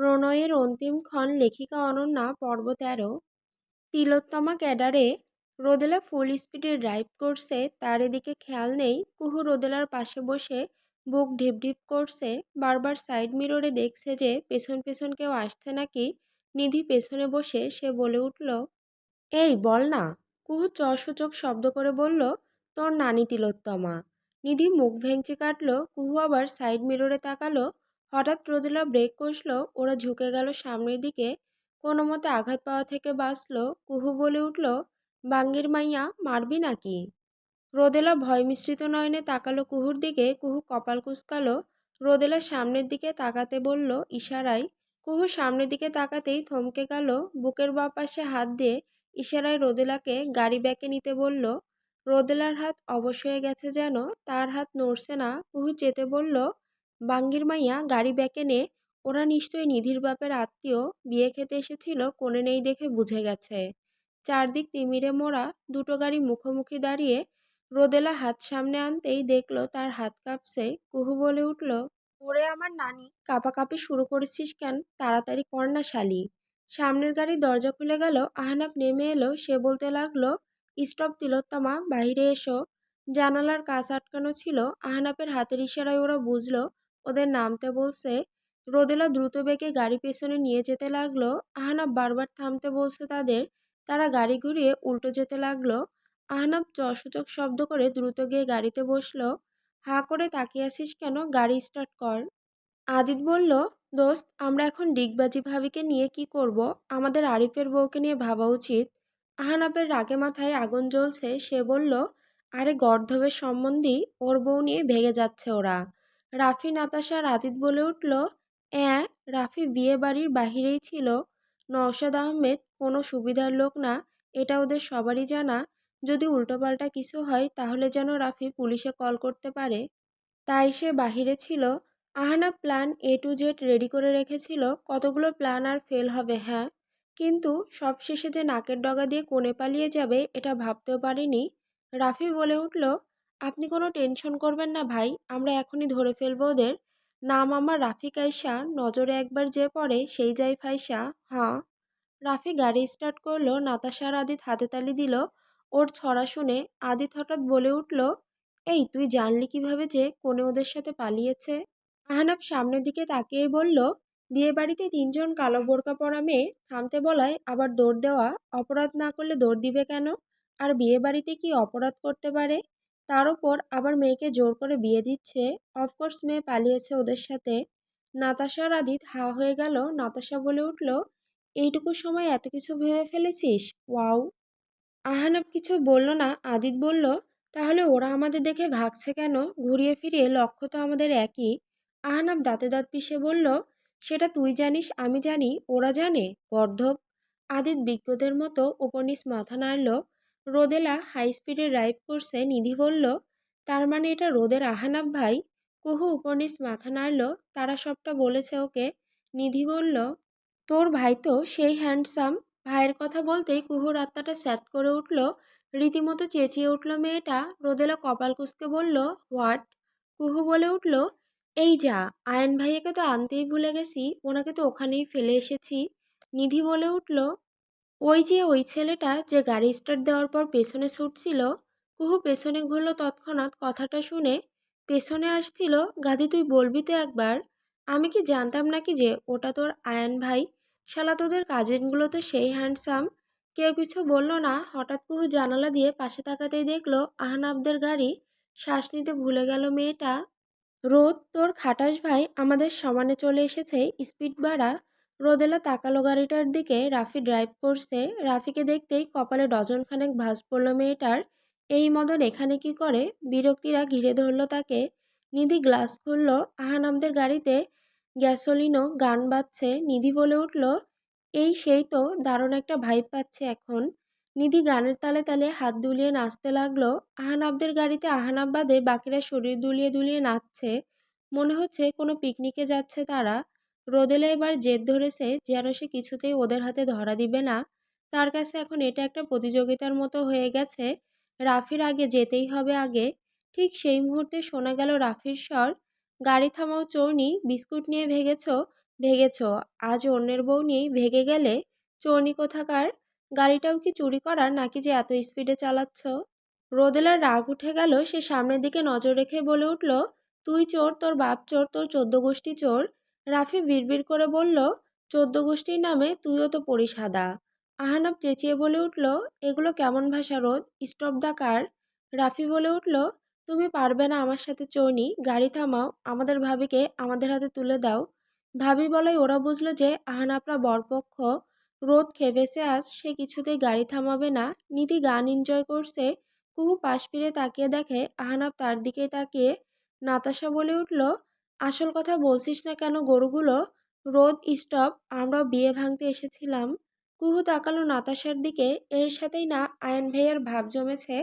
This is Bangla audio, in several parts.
প্রণয়ের অন্তিমক্ষণ লেখিকা অনন্যা, পর্ব তেরো। তিলোত্তমা ক্যাডারে রোদেলা ফুল স্পিডে ড্রাইভ করছে, তার এদিকে খেয়াল নেই। কুহু রোদেলার পাশে বসে বুক ঢিপ ঢিপ করছে, বারবার সাইড মিররে দেখছে যে পেছন পেছন কেউ আসছে নাকি? নিধি পেছনে বসে সে বলে উঠল, এই, বল না। কুহু চসূচক শব্দ করে বলল, তোর নানি তিলোত্তমা। নিধি মুখ ভেঙচি কাটলো, কুহু আবার সাইড মিররে তাকালো হঠাৎ রোদেলা ব্রেক কষল, ওরা ঝুঁকে গেল সামনের দিকে। কোনো মতে আঘাত পাওয়া থেকে বাঁচল। কুহু বলে উঠল, বাঙ্গির মাইয়া, মারবি নাকি? রোদেলা ভয় মিশ্রিত নয়নে তাকালো কুহুর দিকে। কুহু কপাল কুচকালো। রোদেলা সামনের দিকে তাকাতে বলল, ইশারায়। কুহু সামনের দিকে তাকাতেই থমকে গেল। বুকের বা পাশে হাত দিয়ে ইশারায় রোদেলাকে গাড়ি ব্যাকে নিতে বলল, রোদেলার হাত অবশ হয়ে গেছে যেন, তার হাত নড়ছে না। কুহু চেতে বলল বাঙ্গির মাইয়া গাড়ি ব্যাকে নে, ওরা নিশ্চয়ই নিধির বাপের আত্মীয়, বিয়ে খেতে এসেছিল কোণে নেই দেখে বুঝে গেছে। চারদিক তিমিরে মোড়া, দুটো গাড়ি মুখোমুখি দাঁড়িয়ে রোদেলা হাত সামনে আনতেই দেখল তার হাত কাঁপছে, কুহু বলে উঠল, ওরে আমার নানি, কাঁপাকাঁপি শুরু করেছিস কেন? তাড়াতাড়ি কর না শালি। সামনের গাড়ির দরজা খুলে গেল, আহনাব নেমে এলো, সে বলতে লাগল, স্টপ তিলোত্তমা, বাইরে এসো। জানালার কাজ আটকানো ছিল আহনাপের হাতের ইশারায় ওরা বুঝলো ওদের নামতে বলছে, রোদেলা দ্রুত বেগে গাড়ি পেছনে নিয়ে যেতে লাগল। আহনাব বারবার থামতে বলছে তাদের। তারা গাড়ি ঘুরিয়ে উল্টো যেতে লাগল। আহনাব চসূচক শব্দ করে দ্রুত গিয়ে গাড়িতে বসল। হা করে তাকিয়ে আসিস কেন? গাড়ি স্টার্ট কর। আদিত বলল, দোস্ত, আমরা এখন ডিগবাজি ভাবিকে নিয়ে কি করব? আমাদের আরিফের বউকে নিয়ে ভাবা উচিত। আহানাবের রাগে মাথায় আগুন জ্বলছে। সে বলল, আরে গর্ধবের সম্বন্ধী ওর বউ নিয়ে ভেগে যাচ্ছে ওরা। রাফি, নাতাশা আদিত বলে উঠল, অ্যাঁ, রাফি বিয়ে বাড়ির বাহিরেই ছিল। নওশাদ আহমেদ কোনো সুবিধার লোক না, এটা ওদের সবারই জানা। যদি উল্টোপাল্টা কিছু হয়, তাহলে যেন রাফি পুলিশে কল করতে পারে। তাই সে বাহিরে ছিল। Ahana plan A to Z ready করে রেখেছিল, কতগুলো প্ল্যান আর ফেল হবে হ্যাঁ। কিন্তু সবশেষে যে নাকের ডগা দিয়ে কোণে পালিয়ে যাবে, এটা ভাবতেও পারিনি। রাফি বলে উঠল আপনি কোনো টেনশন করবেন না ভাই, আমরা এখনই ধরে ফেলব ওদের। নাম আমার রাফি কাইসা নজরে একবার যে পড়ে সেই যাই ফাইসা হাঁ। রাফি গাড়ি স্টার্ট করল নাতাশার আদিত হাতে তালি দিল। ওর ছড়া শুনে আদিত হঠাৎ বলে উঠল, এই, তুই জানলি কীভাবে যে কোনে ওদের সাথে পালিয়েছে? আহনাব সামনের দিকে তাকিয়ে বলল, বিয়ে বাড়িতে তিনজন কালো বোরকা পরা মেয়ে, থামতে বলায় আবার দৌড় দেওয়া, অপরাধ না করলে দৌড় দিবে কেন? আর বিয়ে বাড়িতে কি অপরাধ করতে পারে? তার ওপর আবার মেয়েকে জোর করে বিয়ে দিচ্ছে। অফকোর্স মেয়ে পালিয়েছে ওদের সাথে। নাতাশার আদিত হা হয়ে গেল। নাতাশা বলে উঠল, এইটুকু সময় এত কিছু ভেবে ফেলেছিস? ওয়াও! আহানাব কিছু বলল না। আদিত বলল, তাহলে ওরা আমাদের দেখে ভাগছে কেন? ঘুরিয়ে ফিরিয়ে লক্ষ্য তো আমাদের একই। আহানাব দাঁতে দাঁত পিষে বলল, সেটা তুই জানিস, আমি জানি, ওরা জানে, গর্ধব। আদিত বিজ্ঞদের মতো উপনিস মাথা নাড়ল। রোদেলা হাই স্পিডে ড্রাইভ করছে। নিধি বলল, তার মানে এটা রোদের আহানাব ভাই? কুহু উপনিস মাথা নাড়ল, তারা সবটা বলেছে ওকে। নিধি বলল, তোর ভাই তো সেই হ্যান্ডসাম ভাইয়ের কথা বলতেই কুহুর আত্মাটা স্যাট করে উঠল। রীতিমতো চেঁচিয়ে উঠল মেয়েটা। রোদেলা কপাল কুসকে বলল, হোয়াট? কুহু বলে উঠল, এই যা, আয়ন ভাইয়াকে তো আনতেই ভুলে গেছি। ওনাকে তো ওখানেই ফেলে এসেছি। নিধি বলে উঠল ওই যে ওই ছেলেটা যে গাড়ি স্টার্ট দেওয়ার পর পেছনে ছুটছিল, কুহু পেছনে ঘুরল তৎক্ষণাৎ কথাটা শুনে। পেছনে আসছিল গাদি তুই বলবি তো একবার, আমি কি জানতাম নাকি যে ওটা তোর আয়ান ভাই? শালা, তোদের কাজিনগুলো তো সেই হ্যান্ডসাম। কেউ কিছু বলল না, হঠাৎ কুহু জানালা দিয়ে পাশে তাকাতেই দেখল আহনাবদের গাড়ি। শ্বাস নিতে ভুলে গেল মেয়েটা। রোদ, তোর খাটাস ভাই, আমাদের সমানে চলে এসেছে স্পিড বাড়া। রোদেলা তাকালো গাড়িটার দিকে। রাফি ড্রাইভ করছে। রাফিকে দেখতেই কপালে ডজন খানেক ভাঁজ পড়ল মেয়েটার। এই মদন এখানে কি করে? বিরক্তিরা ঘিরে ধরল তাকে। নিধি গ্লাস খুলল। আহানামদের গাড়িতে গ্যাসোলিনো গান বাজছে। নিধি বলে উঠল, এই সেই তো, দারুণ একটা ভাইব পাচ্ছে এখন। নিধি গানের তালে তালে হাত দুলিয়ে নাচতে লাগল। আহানাবদের গাড়িতে আহানাব বাদে বাকিরা শরীর দুলিয়ে দুলিয়ে নাচছে। মনে হচ্ছে কোনো পিকনিকে যাচ্ছে তারা। রোদেলা এবার জেদ ধরেছে যেন সে কিছুতেই ওদের হাতে ধরা দিবে না। তার কাছে এখন এটা একটা প্রতিযোগিতার মতো হয়ে গেছে। রাফির আগে যেতেই হবে আগে। ঠিক সেই মুহূর্তে শোনা গেল রাফির স্বর, গাড়ি থামাও চৌনি বিস্কুট নিয়ে ভেগেছ ভেগেছ। আজ অন্যের বউ নিয়েই ভেগে গেলে চর্নি কোথাকার? গাড়িটাও কি চুরি করার নাকি যে এত স্পিডে চালাচ্ছ? রোদেলার রাগ উঠে গেল, সে সামনের দিকে নজর রেখে বলে উঠল, তুই চোর, তোর বাপ চোর, তোর চোদ্দ গোষ্ঠী চোর। রাফি বিড়বিড় করে বলল, চোদ্দ গোষ্ঠীর নামে তুইও তো পড়িস সাদা। আহানাব চেঁচিয়ে বলে উঠল, এগুলো কেমন ভাষা রোদ? Stop the car? রাফি বলে উঠল, তুমি পারবে না আমার সাথে চৌনি গাড়ি থামাও, আমাদের ভাবিকে আমাদের হাতে তুলে দাও। ভাবি বলাই ওরা বুঝলো যে আহানাপরা বরপক্ষ, রোদ খেপেছে আজ, সে কিছুতেই গাড়ি থামাবে না। নিধি গান এনজয় করছে, কুহু পাশ ফিরে তাকিয়ে দেখে আহানাপ তার দিকেই তাকিয়ে নাতাশা বলে উঠল আসল কথা বলছিস না কেন গরুগুলো? রোদ, স্টপ, আমরা বিয়ে ভাঙতে এসেছিলাম। কুহু তাকালো নাতাশার দিকে, এর সাথেই না আয়ন ভাইয়ের ভাব জমেছে।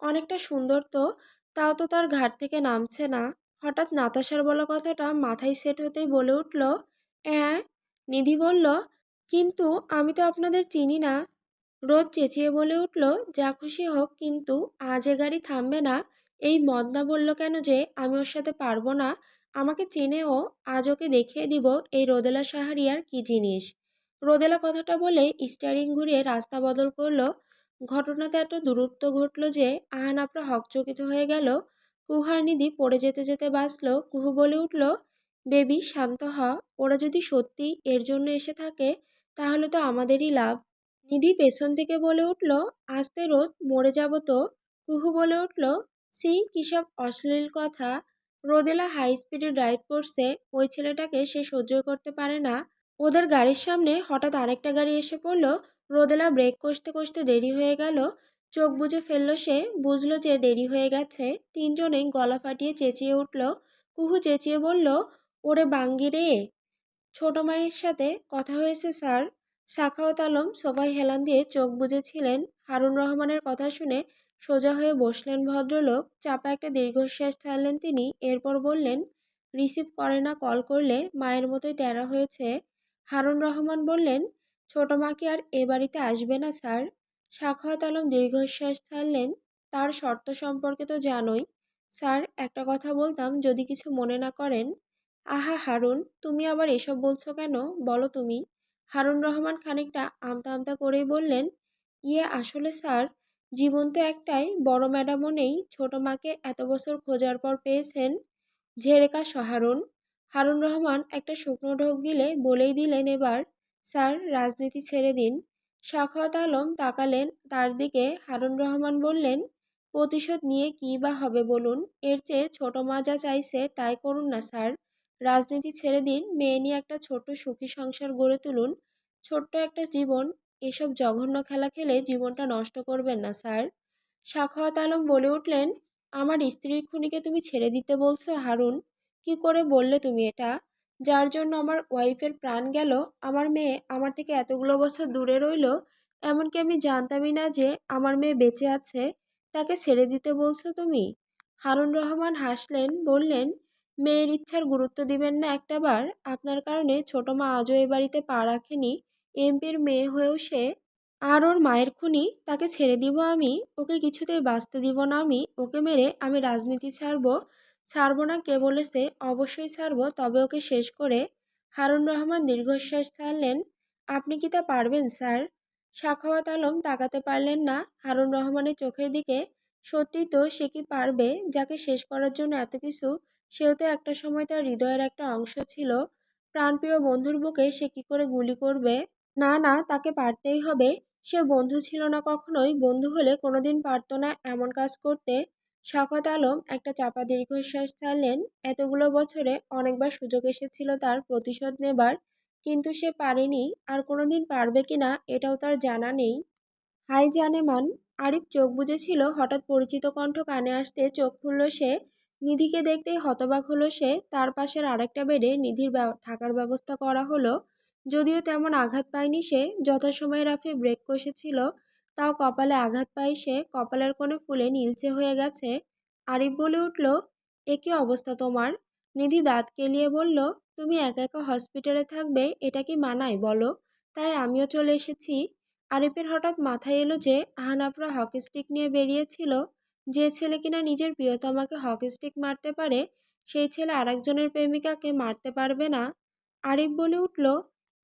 অনেকটা সুন্দর তো, তাও তো তার ঘাট থেকে নামছে না। হঠাৎ নাতাশার বলা কথাটা মাথায় সেট হতেই বলে উঠল অ্যাঁ নিধি বলল, কিন্তু আমি তো আপনাদের চিনি না। রোদ চেঁচিয়ে বলে উঠল, যা খুশি হোক, কিন্তু আজ এ গাড়ি থামবে না। এই মদনা বলল কেন যে, আমি ওর সাথে পারব না। আমাকে চেনেও আজ ওকে দেখিয়ে দিব এই রোদেলা সাহারিয়ার কি জিনিস। রোদেলা কথাটা বলে স্টারিং ঘুরিয়ে রাস্তা বদল করল। ঘটনাতে এত দূরত্ব ঘটল যে আহানাপরা হকচকিত হয়ে গেল। কুহার নিধি পড়ে যেতে যেতে বাঁচল। কুহু বলে উঠল, বেবি, শান্ত হ। ওরা যদি সত্যি এর জন্য এসে থাকে, তাহলে তো আমাদেরই লাভ। নিধি পেছন থেকে বলে উঠল, আস্তে রোদ, মরে যাব তো। কুহু বলে উঠল সি কিসব অশ্লীল কথা? রোদেলা হাই স্পিডে ড্রাইভ করছে, ওই ছেলেটাকে সে সহ্য করতে পারে না। ওদের গাড়ির সামনে হঠাৎ আরেকটা গাড়ি এসে পড়ল। রোদেলা ব্রেক কষতে কষতে দেরি হয়ে গেল। চোখ বুজে ফেলল সে, বুঝলো যে দেরি হয়ে গেছে। তিনজনেই গলা ফাটিয়ে চেঁচিয়ে উঠল। কুহু চেঁচিয়ে বলল, ওরে বাঙ্গি রে! ছোট মায়ের সাথে কথা হয়েছে, স্যার। সাখাওয়াত আলম সবাই হেলান দিয়ে চোখ বুঝেছিলেন হারুন রহমানের কথা শুনে সোজা হয়ে বসলেন ভদ্রলোক। চাপা একটা দীর্ঘশ্বাস ছাড়লেন তিনি। এরপর বললেন, রিসিভ করে না, কল করলে মায়ের মতোই তেরা হয়েছে। হারুন রহমান বললেন, ছোট মাকে আর এ বাড়িতে আসবে না, স্যার? সাখাওয়াত আলম দীর্ঘশ্বাস ছাড়লেন, তার শর্ত সম্পর্কে তো জানোই। স্যার, একটা কথা বলতাম, যদি কিছু মনে না করেন। আহা, হারুন, তুমি আবার এসব বলছো কেন? বলো তুমি। হারুন রহমান খানিকটা আমতা আমতা করেই বললেন ইয়ে আসলে, স্যার জীবন তো একটাই। বড় ম্যাডামও নেই। ছোট মাকে এত বছর খোঁজার পর পেয়েছেন ঝেড়েকা সহারুন হারুন রহমান একটা শুকনো ঢোক গিলে বলেই দিলেন এবার, স্যার, রাজনীতি ছেড়ে দিন। সাখাওয়াত আলম তাকালেন তার দিকে। হারুন রহমান বললেন, প্রতিশোধ নিয়ে কী বা হবে বলুন? এর চেয়ে ছোট মা যা চাইছে তাই করুন না, স্যার। রাজনীতি ছেড়ে দিন। মেয়ে নিয়ে একটা ছোট্ট সুখী সংসার গড়ে তুলুন। ছোট্ট একটা জীবন এসব জঘন্য খেলা খেলে জীবনটা নষ্ট করবেন না, স্যার। সাখাওয়াত আলম বলে উঠলেন, আমার স্ত্রীর খুনিকে তুমি ছেড়ে দিতে বলছো, হারুন? কি করে বললে তুমি এটা? যার জন্য আমার ওয়াইফের প্রাণ গেল, আমার মেয়ে আমার থেকে এতগুলো বছর দূরে রইল, এমনকি আমি জানতামই না যে আমার মেয়ে বেঁচে আছে, তাকে ছেড়ে দিতে বলছো তুমি? হারুন রহমান হাসলেন, বললেন, মেয়ের ইচ্ছার গুরুত্ব দিবেন না একটাবার আপনার কারণে ছোট মা আজও এ বাড়িতে পা রাখেনি। এমপির মেয়ে হয়েও সে আর ওর মায়ের খুনি, তাকে ছেড়ে দিব আমি, ওকে কিছুতেই বাঁচতে দিব না আমি, ওকে মেরে আমি রাজনীতি ছাড়ব, ছাড়বো না কে বলেছে, অবশ্যই ছাড়বো, তবে ওকে শেষ করে হারুন রহমান দীর্ঘশ্বাস ছাড়লেন। আপনি কি তা পারবেন, স্যার? সাখাওয়াত আলম তাকাতে পারলেন না। হারুন রহমানের চোখের দিকে সত্যি তো সে কি পারবে? যাকে শেষ করার জন্য এত কিছু, সেও তো একটা সময় তার হৃদয়ের একটা অংশ ছিল। প্রাণপ্রিয় বন্ধুর বুকে সে কি করে গুলি করবে? না না, তাকে পারতেই হবে। সে বন্ধু ছিল না কখনোই। বন্ধু হলে কোনোদিন পারতো না এমন কাজ করতে। শওকত আলম একটা চাপা দীর্ঘশ্বাস ছাড়লেন। এতগুলো বছরে অনেকবার সুযোগ এসেছিল তার প্রতিশোধ নেবার। কিন্তু সে পারেনি। আর কোনোদিন পারবে কি না, এটাও তার জানা নেই। হাই জানেমান, আরিফ চোখ বুঝেছিল হঠাৎ পরিচিত কণ্ঠ কানে আসতে চোখ খুলল সে। নিধিকে দেখতেই হতবাক হলো সে। তার পাশের আরেকটা বেডে নিধির থাকার ব্যবস্থা করা হলো। যদিও তেমন আঘাত পায়নি সে। যথাসময়ে রাফি ব্রেক কষেছিল, তাও কপালে আঘাত পায় সে। কপালের কোণে ফুলে নীলচে হয়ে গেছে। আরিফ বলে উঠল, এ কী অবস্থা তোমার? নিধি দাঁত কেলিয়ে বলল, তুমি একা একা হসপিটালে থাকবে, এটা কি মানায় বলো? তাই আমিও চলে এসেছি। আরিফের হঠাৎ মাথায় এলো যে আহানাফরা হকি স্টিক নিয়ে বেরিয়েছিল। যে ছেলে কিনা নিজের প্রিয়তমাকে হকি স্টিক মারতে পারে, সেই ছেলে আরেকজনের প্রেমিকাকে মারতে পারবে না। আরিফ বলে উঠল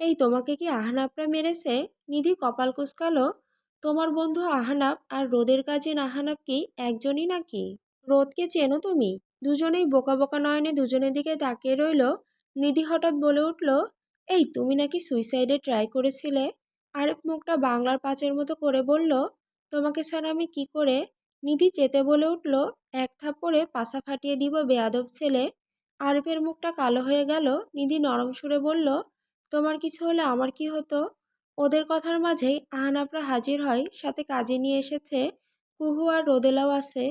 এই তোমাকে কি আহনাফরা মেরেছে? নিধি কপাল কুচকালো, তোমার বন্ধু আহনাব আর রোদের কাজিন আহনাব কি একজনই নাকি? রোদকে চেনো তুমি? দুজনেই বোকা বোকা নয়নে দুজনের দিকে তাকিয়ে রইল। নিধি হঠাৎ বলে উঠল, এই তুমি নাকি সুইসাইডে ট্রাই করেছিলে? আরেফ মুখটা বাংলার পাঁচের মতো করে বলল, তোমাকে স্যার আমি কি করে? নিধি চেতে বলে উঠল, এক থাপ্পড়ে পাশা ফাটিয়ে দিব বেয়াদব ছেলে। আরিফের মুখটা কালো হয়ে গেল। নিধি নরম সুরে বলল তোমার কিছু হলে আমার কি হতো? ওদের কথার মাঝেই আহানাপরা হাজির হয়, সাথে কাজে নিয়ে এসেছে কুহু আর রোদেলাও আছে।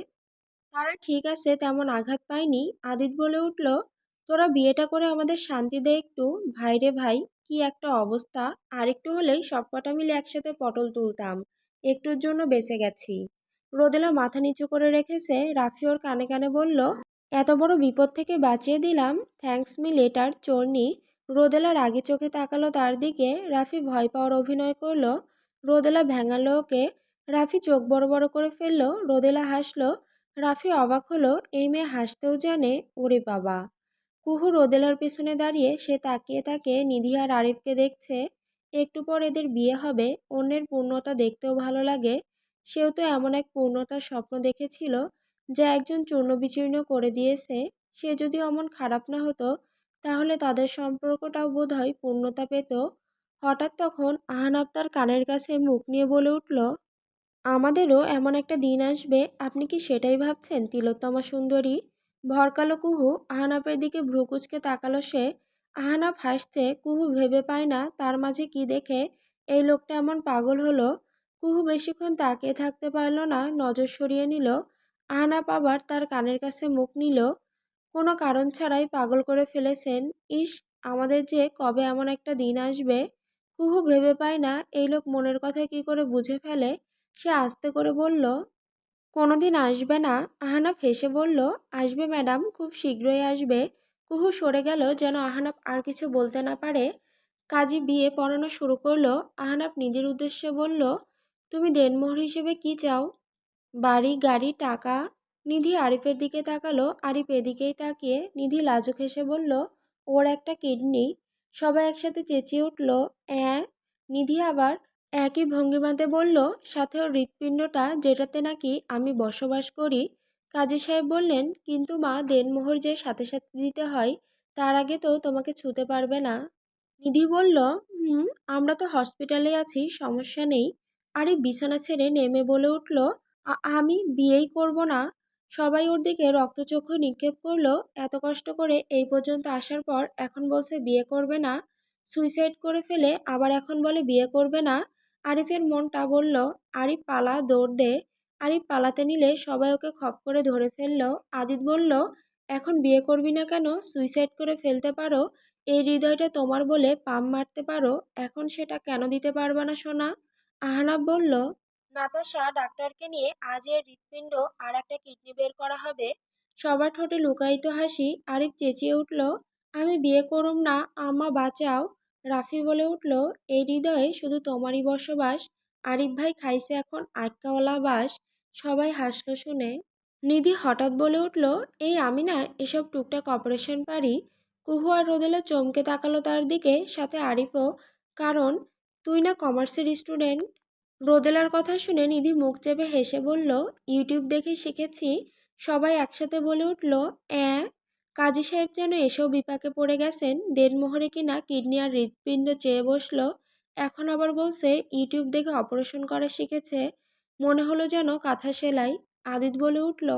তারা ঠিক আছে, তেমন আঘাত পায়নি। আদিত বলে উঠল, তোরা বিয়েটা করে আমাদের শান্তি দে একটু। ভাইরে ভাই, কি একটা অবস্থা। আরেকটু হলেই সব কটা মিলে একসাথে পটল তুলতাম। একটুর জন্য বেঁচে গেছি। রোদেলা মাথা নিচু করে রেখেছে। রাফি ওর কানে কানে বলল, এত বড় বিপদ থেকে বাঁচিয়ে দিলাম। থ্যাঙ্কস মি লেটার চোরনি রোদেলা রাগে চোখে তাকালো তার দিকে, রাফি ভয় পাওয়ার অভিনয় করল। রোদেলা ভেঙালো ওকে রাফি চোখ বড় বড় করে ফেলল। রোদেলা হাসলো। রাফি অবাক হলো, এই মেয়ে হাসতেও জানে, ওরে বাবা। কুহু রোদেলার পেছনে দাঁড়িয়ে, সে তাকিয়ে তাকে নিধি আর আরিফকে দেখছে। একটু পর এদের বিয়ে হবে, অন্যের পূর্ণতা দেখতেও ভালো লাগে। সেও তো এমন এক পূর্ণতার স্বপ্ন দেখেছিল, যা একজন চূর্ণ বিচূর্ণ করে দিয়েছে। সে যদি অমন খারাপ না হতো তাহলে তাদের সম্পর্কটাও বোধহয় পূর্ণতা পেত। হঠাৎ তখন আহানাব তার কানের কাছে মুখ নিয়ে বলে উঠল, আমাদেরও এমন একটা দিন আসবে, আপনি কি সেটাই ভাবছেন, তিলোত্তমা সুন্দরী? ভরকালো কুহু আহানাপের দিকে ভ্রুকুচকে তাকালো সে। আহানাপ হাসছে, কুহু ভেবে পায় না তার মাঝে কি দেখে, এই লোকটা এমন পাগল হলো। কুহু বেশিক্ষণ তাকিয়ে থাকতে পারল না, নজর সরিয়ে নিল। আহানাপ আবার তার কানের কাছে মুখ নিল। কোনো কারণ ছাড়াই পাগল করে ফেলেছেন। ইস, আমাদের যে কবে এমন একটা দিন আসবে? কুহু ভেবে পায় না, এই লোক মনের কথা কি করে বুঝে ফেলে? সে আস্তে করে বলল কোনো দিন আসবে না। আহানাফ হেসে বলল, আসবে ম্যাডাম, খুব শীঘ্রই আসবে। কুহু সরে গেল, যেন আহানাফ আর কিছু বলতে না পারে। কাজী বিয়ে পড়ানো শুরু করল। আহানাফ নিজের উদ্দেশ্যে বলল, তুমি দেনমোহর হিসেবে কি চাও? বাড়ি, গাড়ি, টাকা। নিধি আরিফের দিকে তাকালো, আরিফ এদিকেই তাকিয়ে নিধি লাজুক হেসে বলল, ওর একটা কিডনি। সবাই একসাথে চেঁচিয়ে উঠল, অ্যাঁ? নিধি আবার একই ভঙ্গিমাতে বলল, সাথে ওর হৃৎপিণ্ডটা যেটাতে নাকি আমি বসবাস করি। কাজী সাহেব বললেন, কিন্তু মা, দেনমোহর যে সাথে সাথে দিতে হয়, তার আগে তো তোমাকে ছুতে পারবে না। নিধি বলল, হুম, আমরা তো হসপিটালে আছি, সমস্যা নেই। আরে বিছানা ছেড়ে নেমে বলে উঠল আমি বিয়েই করব না। সবাই ওর দিকে রক্তচক্ষু নিক্ষেপ করল। এত কষ্ট করে এই পর্যন্ত আসার পর এখন বলছে, বিয়ে করবে না। সুইসাইড করে ফেলে আবার এখন বলে, বিয়ে করবে না। আরিফের মনটা বলল, আরিফ, পালা, দৌড় দে। আরিফ পালাতে নিলে সবাই ওকে খপ করে ধরে ফেলল। আদিত বলল, এখন বিয়ে করবি না কেন? সুইসাইড করে ফেলতে পারো। এই হৃদয়টা তোমার বলে পাম মারতে পারো। এখন সেটা কেন দিতে পারবে না সোনা? আহনাব বলল নাতাশা ডাক্তারকে নিয়ে আজ এর হৃৎপিণ্ড আর একটা কিডনি বের করা হবে। সবার ঠোঁটে লুকায়িত হাসি আরিফ চেঁচিয়ে উঠল, আমি বিয়ে করুম না আমা বাঁচাও। রাফি বলে উঠল, এই হৃদয়ে শুধু তোমারই বসবাস। আরিফ ভাই খাইছে এখন আটকাওয়ালা বাস। সবাই হাসলো শুনে। নিধি হঠাৎ বলে উঠল, এই আমি না এসব টুকটাক অপারেশন পারি। কুহু আর রোদেলা চমকে তাকালো তার দিকে, সাথে আরিফও। কারণ, তুই না কমার্সের স্টুডেন্ট। রোদেলার কথা শুনে নিধি মুখ চেপে হেসে বলল, ইউটিউব দেখে শিখেছি। সবাই একসাথে বলে উঠল, অ্যাঁ, কাজী সাহেব যেন এসেও বিপাকে পড়ে গেছেন। দেড়মোহরে কিনা কিডনি আর হৃৎপিণ্ড চেয়ে বসল। এখন আবার বলছে, ইউটিউব দেখে অপারেশন করা শিখেছে। মনে হলো যেন কাঁথা সেলাই। আদিত বলে উঠল,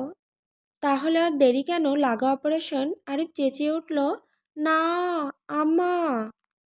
তাহলে আর দেরি কেন? লাগা অপারেশন? আরিফ চেঁচিয়ে উঠল, না, আম্মা।